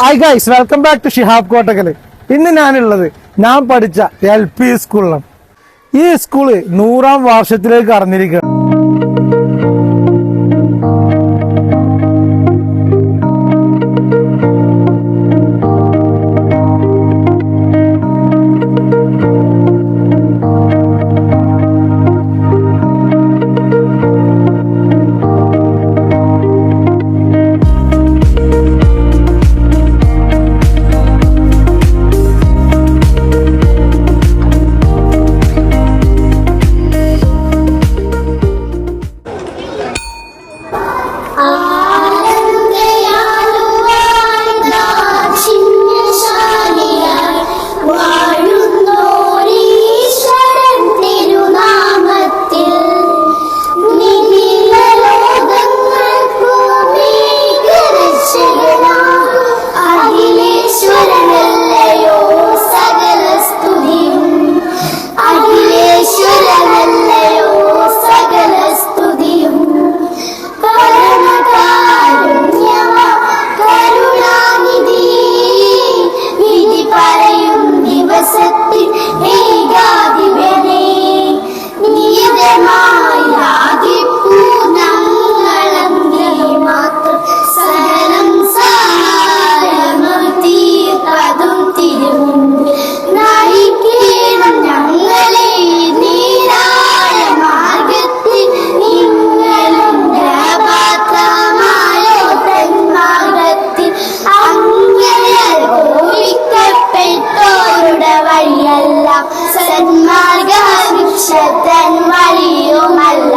Hi guys welcome back to Shihab Kottakkal ഇന്ന് ഞാനുള്ളത് ഞാൻ പഠിച്ച എൽ പി സ്കൂളിലാണ് ഈ സ്കൂൾ നൂറാം വർഷത്തിലേക്ക് കടന്നിരിക്കുക സന്മാർഗ വിക്ഷത്തൻ വഴിയുമല്ല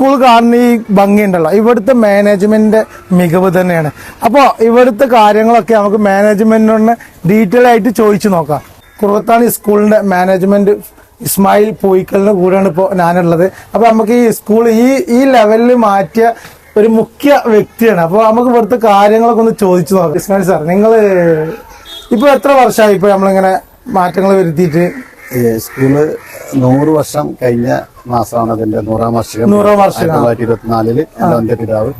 സ്കൂൾ കാണുന്ന ഈ ഭംഗിയുണ്ടല്ലോ ഇവിടുത്തെ മാനേജ്മെന്റിന്റെ മികവ് തന്നെയാണ്. അപ്പോൾ ഇവിടുത്തെ കാര്യങ്ങളൊക്കെ നമുക്ക് മാനേജ്മെന്റിനൊന്ന് ഡീറ്റെയിൽ ആയിട്ട് ചോദിച്ചു നോക്കാം. കുറുവത്താണി സ്കൂളിന്റെ മാനേജ്മെന്റ് ഇസ്മായിൽ പൂയിക്കലിന് കൂടെയാണ് ഇപ്പോൾ ഞാനുള്ളത്. അപ്പൊ നമുക്ക് ഈ സ്കൂൾ ഈ ഈ ലെവലിൽ മാറ്റിയ ഒരു മുഖ്യ വ്യക്തിയാണ്. അപ്പോൾ നമുക്ക് ഇവിടുത്തെ കാര്യങ്ങളൊക്കെ ഒന്ന് ചോദിച്ചു നോക്കാം. ഇസ്മായിൽ സാർ നിങ്ങൾ ഇപ്പൊ എത്ര വർഷമായി ഇപ്പൊ നമ്മളിങ്ങനെ മാറ്റങ്ങൾ വരുത്തിയിട്ട്? സ്കൂൾ നൂറ് വർഷം കഴിഞ്ഞ മാസമാണ് അതിന്റെ നൂറാം വാർഷികം. നൂറാം വാർഷികം. തൊള്ളായിരത്തി ഇരുപത്തിനാലിൽ എന്റെ പിതാവ്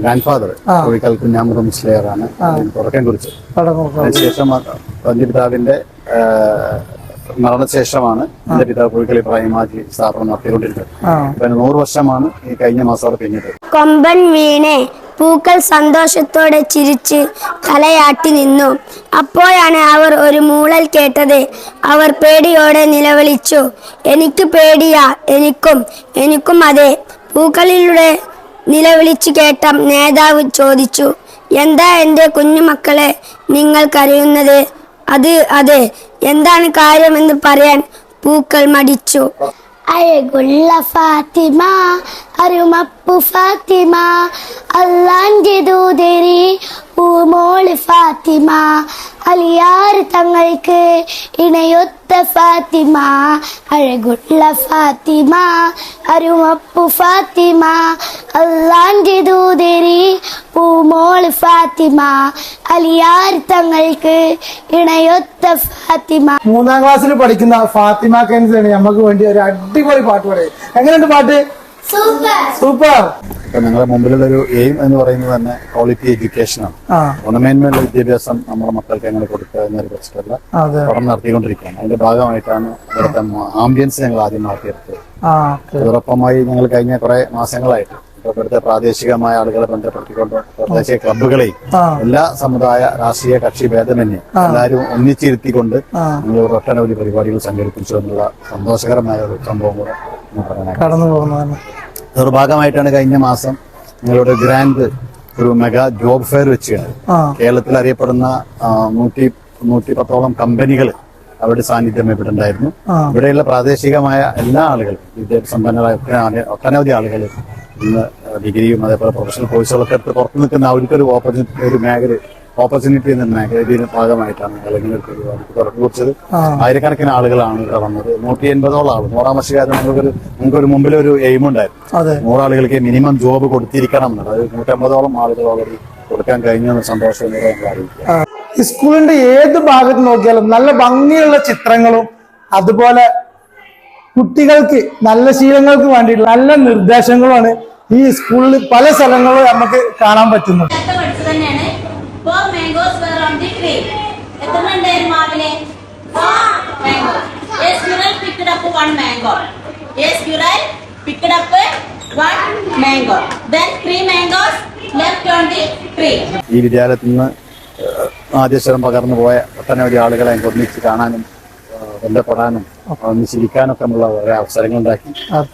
ഗ്രാൻഡ് ഫാദർ കോഴിക്കൽ കുഞ്ഞാമുറ മുസ്ലിയറാണ് തുടക്കം കുറിച്ചത് തുടങ്ങും അതിനുശേഷം എന്റെ പിതാവിന്റെ മരണശേഷമാണ് എന്റെ പിതാവ് കോഴിക്കൽ പ്രായമാക്കി സ്ഥാപനം നടത്തിക്കൊണ്ടിരുന്നത്. നൂറ് വർഷമാണ് ഈ കഴിഞ്ഞ മാസം അവിടെ പിന്നിട്ടത്. കൊമ്പൻ വീണെ പൂക്കൾ സന്തോഷത്തോടെ ചിരിച്ച് തലയാട്ടി നിന്നു. അപ്പോഴാണ് അവർ ഒരു മൂളൽ കേട്ടത്. അവർ പേടിയോടെ നിലവിളിച്ചു. എനിക്ക് പേടിയാ. എനിക്കും എനിക്കും അതെ. പൂക്കളിലൂടെ നിലവിളിച്ചു കേട്ട നേതാവ് ചോദിച്ചു എന്താ എന്റെ കുഞ്ഞുമക്കളെ നിങ്ങൾ കരയുന്നത്? അത് അതെ. എന്താണ് കാര്യമെന്ന് പറയാൻ? പൂക്കൾ മടിച്ചു. അഴകുള്ള ഫാത്തിമ അരുമപ്പു ഫാത്തിമ അല്ലാന്റെ ദൂതരി പൂമോൾ ഫാത്തിമ അലിയാർ തങ്ങൾക്ക് ഇണയൊത്ത ഫാത്തിമ അഴകുള്ള ഫാത്തിമ അരുമപ്പു ഫാത്തിമ അല്ലാന്റെ ദൂതരി പൂമോൾ ഫാത്തിമ അലിയാർ തങ്ങൾക്ക് ഇണയൊത്ത ഫാത്തിമ. മൂന്നാം ക്ലാസ്സിൽ പഠിക്കുന്ന ഫാത്തിമ കെൻസാണ് നമുക്ക് വേണ്ടി ഒരു അടിപൊളി പാട്ട് പറയും എങ്ങനെയുണ്ട് പാട്ട്? സൂപ്പർ ഞങ്ങളുടെ മുമ്പിലുള്ള ഒരു എയിം എന്ന് പറയുന്നത് തന്നെ ക്വാളിറ്റി എഡ്യൂക്കേഷൻ ആണ്. ഗുണമേന്മയുള്ള വിദ്യാഭ്യാസം നമ്മുടെ മക്കൾക്ക് എങ്ങനെ കൊടുക്കുക എന്നൊരു പ്രശ്നമല്ല. പഠനം നടത്തിക്കൊണ്ടിരിക്കുകയാണ്. അതിന്റെ ഭാഗമായിട്ടാണ് ഇവിടുത്തെ ആംബിയൻസ് ഞങ്ങൾ ആദ്യം മാറ്റിയെടുത്തത്. അതോടൊപ്പമായി ഞങ്ങൾ കഴിഞ്ഞ കുറെ മാസങ്ങളായിട്ട് ഇപ്പൊ ഇവിടുത്തെ പ്രാദേശികമായ ആളുകളെ ബന്ധപ്പെടുത്തിക്കൊണ്ട് പ്രാദേശിക ക്ലബുകളെയും എല്ലാ സമുദായ രാഷ്ട്രീയ കക്ഷി ഭേദമന്യേ എല്ലാവരും ഒന്നിച്ചിരുത്തിക്കൊണ്ട് ഒരു ഒട്ടനവധി പരിപാടികൾ സംഘടിപ്പിച്ചു എന്നുള്ള സന്തോഷകരമായ ഒരു സംഭവം കൂടെ കടന്നു പോകുന്നതാണ്. അതൊരു ഭാഗമായിട്ടാണ് കഴിഞ്ഞ മാസം ഞങ്ങളുടെ ഗ്രാൻഡ് ഒരു മെഗാ ജോബ് ഫെയർ വെച്ചാണ് കേരളത്തിൽ അറിയപ്പെടുന്ന നൂറ്റി നൂറ്റി പത്തോളം കമ്പനികൾ അവരുടെ സാന്നിധ്യം ഇവിടെ ഉണ്ടായിരുന്നു ഇവിടെയുള്ള പ്രാദേശികമായ എല്ലാ ആളുകളും വിദ്യാഭ്യാസ സമ്പന്നരായ ഒട്ടനവധി ആളുകൾ ഇന്ന് ഡിഗ്രിയും അതേപോലെ പ്രൊഫഷണൽ കോഴ്സുകളൊക്കെ എടുത്ത് പുറത്തു നിൽക്കുന്ന അവർക്കൊരു ഓപ്പർച്യൂണിറ്റി ഒരു മേഖല ഓപ്പർച്യൂണിറ്റി എന്ന മേഖലയുടെ ഭാഗമായിട്ടാണ് അല്ലെങ്കിൽ തുറന്നു കുറിച്ചത് ആയിരക്കണക്കിന് ആളുകളാണ് കടന്നത് വന്നത്. നൂറ്റി എൺപതോളം ആൾ നൂറാം വർഷക്കാലത്ത് നമുക്കൊരു നമുക്കൊരു മുമ്പിൽ ഒരു എയിം ഉണ്ടായിരുന്നു. അതെ. നൂറാളുകൾക്ക് മിനിമം ജോബ് കൊടുത്തിരിക്കണം എന്നുള്ളത് അത് നൂറ്റമ്പതോളം ആളുകൾ ഓൾറെഡി കൊടുക്കാൻ കഴിഞ്ഞു എന്ന സന്തോഷം സ്കൂളിന്റെ ഏത് ഭാഗത്ത് നോക്കിയാലും നല്ല ഭംഗിയുള്ള ചിത്രങ്ങളും അതുപോലെ കുട്ടികൾക്ക് നല്ല ശീലങ്ങൾക്ക് വേണ്ടി നല്ല നിർദ്ദേശങ്ങളുമാണ് ഈ സ്കൂളിൽ പല സ്ഥലങ്ങളും നമുക്ക് കാണാൻ പറ്റുന്നത്. തന്നെയാണ് four mangoes were on the tree. എത്ര ഉണ്ടായിരുന്നു മാവിലെ mango a squirrel picked up one mango a squirrel picked up one mango then three mangoes left on the tree ഈ വിദ്യാലയത്തിൽ നിന്ന് ആദ്യശ്വരം പകർന്നു പോയ ഒട്ടനവധി ആളുകളെ എനിക്ക് ഒന്നിച്ച് കാണാനും ബന്ധപ്പെടാനും ഒന്നിച്ചിരിക്കാനൊക്കെ ഉള്ള വളരെ അവസരങ്ങൾ ഉണ്ടാക്കി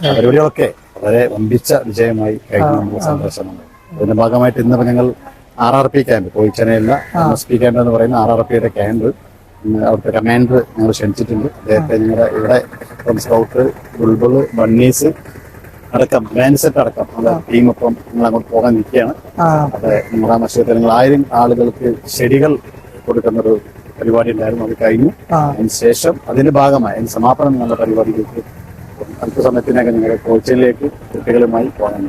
പരിപാടികളൊക്കെ വളരെ വമ്പിച്ച വിജയമായി കഴിഞ്ഞ. നമുക്ക് സന്തോഷമുണ്ട്. അതിന്റെ ഭാഗമായിട്ട് ഇന്നിപ്പോ ഞങ്ങൾ ആർ ആർ പി ക്യാമ്പ് കോഴിച്ചനയിലുള്ള എം എസ് പി ക്യാമ്പ് എന്ന് പറയുന്ന ആർ ആർ പിയുടെ ക്യാമ്പ് അവിടുത്തെ കമാൻഡർ ഞങ്ങൾ ക്ഷണിച്ചിട്ടുണ്ട്. അദ്ദേഹത്തെ ഞങ്ങളുടെ ഇവിടെ ഇപ്പം സ്കൗട്ട് ബുൾബിൾ ബണ്ണീസ് അടക്കം ബാൻഡ് സെറ്റ് അടക്കം ടീം ഒപ്പം നിങ്ങൾ അങ്ങോട്ട് പോകാൻ നിൽക്കുകയാണ്. അത് നൂറാം വർഷത്തിൽ നിങ്ങൾ ആയിരം ആളുകൾക്ക് ചെടികൾ കൊടുക്കുന്ന ഒരു പരിപാടി ഉണ്ടായിരുന്നു. അത് കഴിഞ്ഞു. ആ. അതിന് ശേഷം അതിന്റെ ഭാഗമായി അതിന് സമാപനം എന്നുള്ള പരിപാടിയിലേക്ക് അല്പസമയത്തിനകം നിങ്ങളുടെ കോച്ചിലേക്ക് കുട്ടികളുമായി പോകാൻ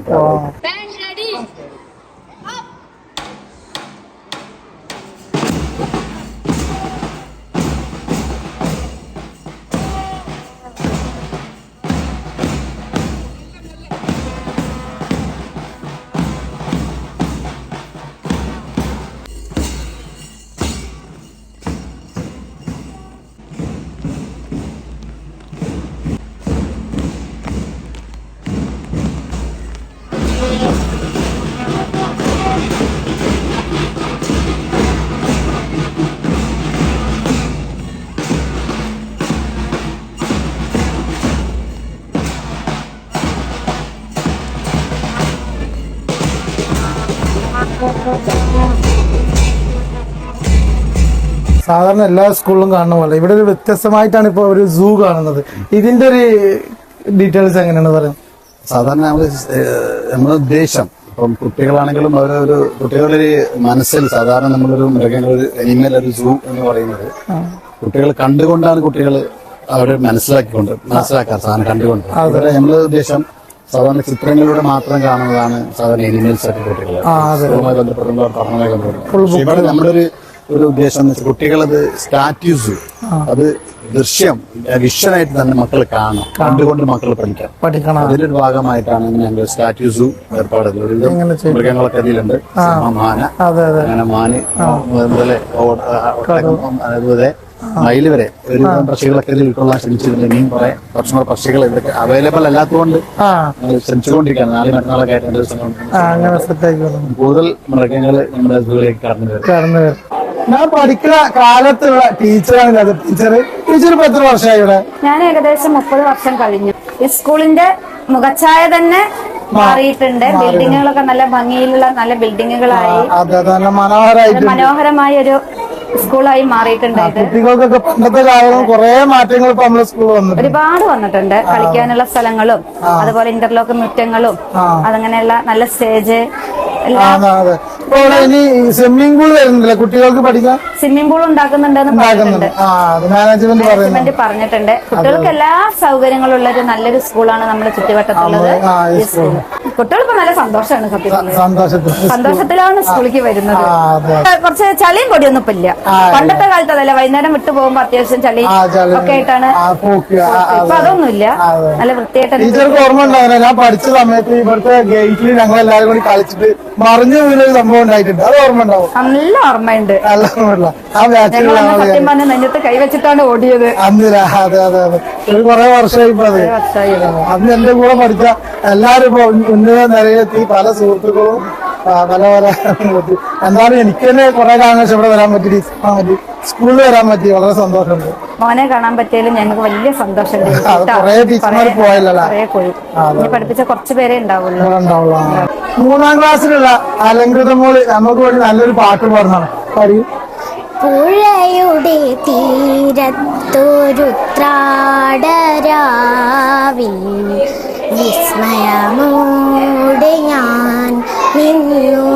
സാധാരണ എല്ലാ സ്കൂളിലും കാണുന്ന പോലെ. ഇവിടെ ഒരു വ്യത്യസ്തമായിട്ടാണ് ഇപ്പോൾ ഒരു സൂ കാണുന്നത്. ഇതിന്റെ ഒരു ഡീറ്റെയിൽസ് എങ്ങനെയാണ് പറയുന്നത് സാധാരണ നമ്മുടെ ഉദ്ദേശം. ഇപ്പം കുട്ടികളാണെങ്കിലും അവരൊരു കുട്ടികളുടെ ഒരു മനസ്സിൽ സാധാരണ നമ്മളൊരു മൃഗങ്ങളൊരു അനിമൽ ഒരു സൂ എന്ന് പറയുന്നത് കുട്ടികൾ കണ്ടുകൊണ്ടാണ് കുട്ടികൾ അവരെ മനസ്സിലാക്കിക്കൊണ്ട് മനസ്സിലാക്കാൻ സാധനം കണ്ടുകൊണ്ട്. അതുപോലെ നമ്മളെ ഉദ്ദേശം സാധാരണ ചിത്രങ്ങളിലൂടെ മാത്രം കാണുന്നതാണ് സാധാരണ എനിമൽ ഒക്കെ ഇവിടെ നമ്മുടെ ഒരു ഒരു ഉദ്ദേശം എന്ന് വെച്ചാൽ കുട്ടികളത് സ്റ്റാറ്റ്യൂസ് അത് ദൃശ്യം വിഷ്വലായിട്ട് തന്നെ മക്കൾ കാണാം കണ്ടുകൊണ്ട് മക്കൾ പഠിക്കാം പഠിക്കണം. അതിന്റെ ഒരു ഭാഗമായിട്ടാണ് ഞങ്ങൾ സ്റ്റാറ്റ്യൂസും ഏർപ്പാടുകൾ ഒരു മൃഗങ്ങളൊക്കെ ഇതിലുണ്ട് സിംഹം, മാന അങ്ങനെ മാന് അതുപോലെ ആ, അതുപോലെ മയിൽ വരെ ഒരു പക്ഷികളൊക്കെ ഇതിൽ ഉൾക്കൊള്ളാൻ ശ്രമിച്ചിട്ടുണ്ട്. ഇനിയും കുറെ കുറച്ചും കൂടെ പക്ഷികൾ ഇതൊക്കെ അവൈലബിൾ അല്ലാത്തതുകൊണ്ട് ശ്രമിച്ചുകൊണ്ടിരിക്കുകയാണ്. നാളെ മറ്റന്നാളൊക്കെ ആയിട്ട് കൂടുതൽ മൃഗങ്ങൾ നമ്മുടെ കടന്നു വരും. ഞാൻ പഠിക്കുന്ന കാലത്തുള്ള ടീച്ചറാണ് ടീച്ചർ ടീച്ചർ ഇപ്പൊ എത്ര വർഷമായി ഇവിടെ? ഞാൻ ഏകദേശം മുപ്പത് വർഷം കഴിഞ്ഞു. ഈ സ്കൂളിന്റെ മുഖച്ഛായ തന്നെ മാറിയിട്ടുണ്ട്. ബിൽഡിങ്ങുകളൊക്കെ നല്ല ഭംഗിയിലുള്ള നല്ല ബിൽഡിങ്ങുകളായി. മനോഹരമായ ഒരു സ്കൂളായി മാറിയിട്ടുണ്ട് കുട്ടികൾക്കൊക്കെ പണ്ടത്തെ കാലം കുറെ മാറ്റങ്ങൾ ഇപ്പൊ സ്കൂളിൽ വന്നു ഒരുപാട് വന്നിട്ടുണ്ട്. കളിക്കാനുള്ള സ്ഥലങ്ങളും അതുപോലെ ഇന്റർലോക്ക് മുറ്റങ്ങളും അതങ്ങനെയുള്ള നല്ല സ്റ്റേജ് എല്ലാം ഇനി സ്വിമ്മിംഗ് പൂൾ വരുന്നില്ല? കുട്ടികൾക്ക് പഠിക്കാൻ? സ്വിമ്മിംഗ് പൂൾ ഉണ്ടാക്കുന്നുണ്ടെന്ന് മാനേജ്മെന്റ് പറഞ്ഞിട്ടുണ്ട്. കുട്ടികൾക്ക് എല്ലാ സൗകര്യങ്ങളും ഉള്ള ഒരു നല്ലൊരു സ്കൂളാണ് നമ്മുടെ ചുറ്റുവട്ടത്തുള്ളത്. കുട്ടികൾക്ക് നല്ല സന്തോഷമാണ് സത്യത്തിൽ. സന്തോഷത്തിലാണ് സ്കൂളിലേക്ക് വരുന്നത്. കുറച്ച് ചളിയും പൊടിയൊന്നും ഇപ്പൊ ഇല്ല. പണ്ടത്തെ കാലത്ത് അതല്ല വൈകുന്നേരം വിട്ടു പോകുമ്പോ അത്യാവശ്യം ചളി ഒക്കെ ആയിട്ടാണ് ഇപ്പൊ അതൊന്നുമില്ല അതെ. നല്ല വൃത്തിയായിട്ട് ഓർമ്മ ഉണ്ടാവില്ല ഞാൻ പഠിച്ച സമയത്ത് ഇവിടുത്തെ ഗേറ്റിൽ ഞങ്ങൾ എല്ലാവരും കൂടി കളിച്ചിട്ട് മറിഞ്ഞു വീണൊരു സംഭവം ഉണ്ടായിട്ടുണ്ട്. അത് ഓർമ്മ ഉണ്ടാവും. നല്ല ഓർമ്മയുണ്ട്. നല്ല ഓർമ്മയുള്ള ആ ബാച്ചിലുള്ള സത്യം പറഞ്ഞ നെഞ്ഞത്ത് കൈവച്ചിട്ടാണ് ഓടിയത്. അന്ന് അതെ അതെ അതെ. ഒരു കുറെ വർഷമായി ഇപ്പൊ അത്. വർഷമായി. അന്ന് എന്റെ കൂടെ പഠിച്ച എല്ലാരും ഇപ്പൊ ഉന്നത നിലയിലെത്തി. പല സുഹൃത്തുക്കളും പല പല. എന്തായാലും എനിക്ക് തന്നെ കുറെ കാലം ഇവിടെ വരാൻ പറ്റി പറ്റി. സ്കൂളിൽ വരാൻ പറ്റി. വളരെ സന്തോഷമുണ്ട്. മോനെ കാണാൻ പറ്റിയാലും ഞങ്ങൾക്ക് വലിയ സന്തോഷമുണ്ട്. കുറേ പോയല്ലോ പഠിപ്പിച്ച കുറച്ച് പേരെ ഉണ്ടാവുള്ളൂ. ഉണ്ടാവുള്ളൂ മൂന്നാം ക്ലാസ്സിലുള്ള അലങ്കൃത മോൾ നമുക്ക് വേണ്ടി നല്ലൊരു പാട്ട് പാടുന്നതാണ്. പറയൂ പുഴയുടെ തീരത്തൊരു ത്രാടരാവിൽ വിസ്മയമോടെ ഞാൻ നിന്നു.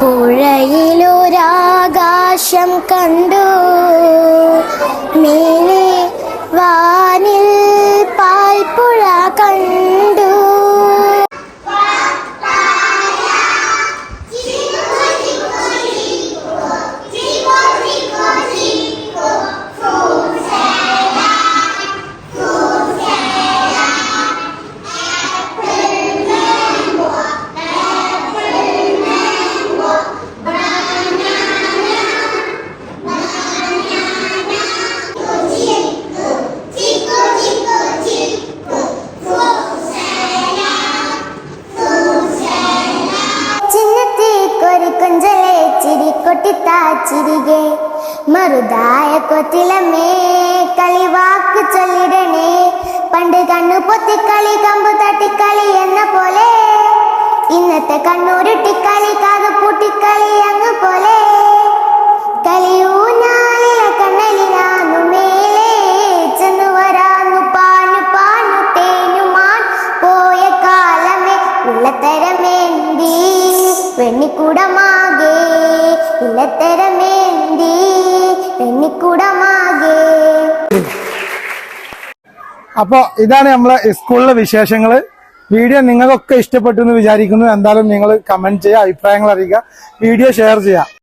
പുഴയിലൊരാകാശം കണ്ടു. മറുതായ കളി കളിവാക്ക് ചൊല്ലിടണേ. പണ്ട് കണ്ണു പൊത്തിക്കളി കമ്പു തട്ടിക്കളി എന്ന പോലെ. ഇന്നത്തെ കണ്ണൂരുട്ടിക്കളി കാത് പൂട്ടിക്കളി അങ്ങ് പോലെ. ൂടമാകേ ഇല്ലത്തരമേന്തി വെണ്ണിക്കുടമാകെ അപ്പോൾ ഇതാണ് നമ്മളെ സ്കൂളിലെ വിശേഷങ്ങൾ വീഡിയോ നിങ്ങൾക്കൊക്കെ ഇഷ്ടപ്പെട്ടു എന്ന് വിചാരിക്കുന്നു. എന്തായാലും നിങ്ങൾ കമന്റ് ചെയ്യുക അഭിപ്രായങ്ങൾ അറിയിക്കുക. വീഡിയോ ഷെയർ ചെയ്യുക.